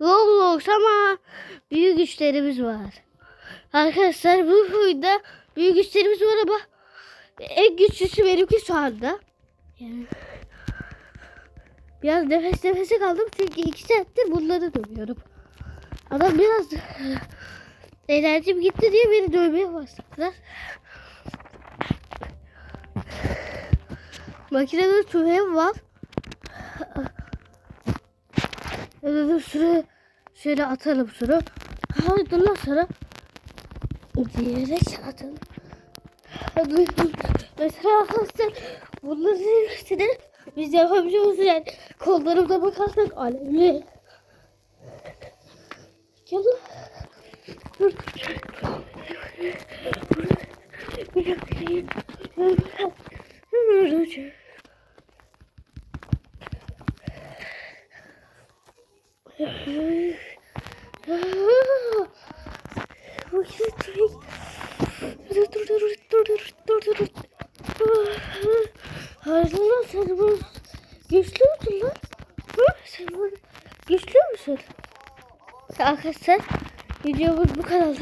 Roblox ama büyük güçlerimiz var. Arkadaşlar bu oyunda büyük güçlerimiz var ama en güçlüsü benimki şu anda. Yani biraz nefes nefese kaldım çünkü iki saattir bunları dövüyorum. Adam biraz enerjim gitti diye beni dövmeye başladılar. Makinede tüfeğim var. Dur şuraya şöyle atalım şunu. Haydi lan sana. Diyerek atalım. Hadi. Mesela arkadaşlar bunları hepsini biz yapabiliyoruz yani. Kollarımda bakarsak alevli. Gel lan. Dur. Dur. Dur dur dur lan sen bu güçlü müsün lan? Hı? Sen bu güçlü müsün? Arkadaşlar videomuz bu kadardı.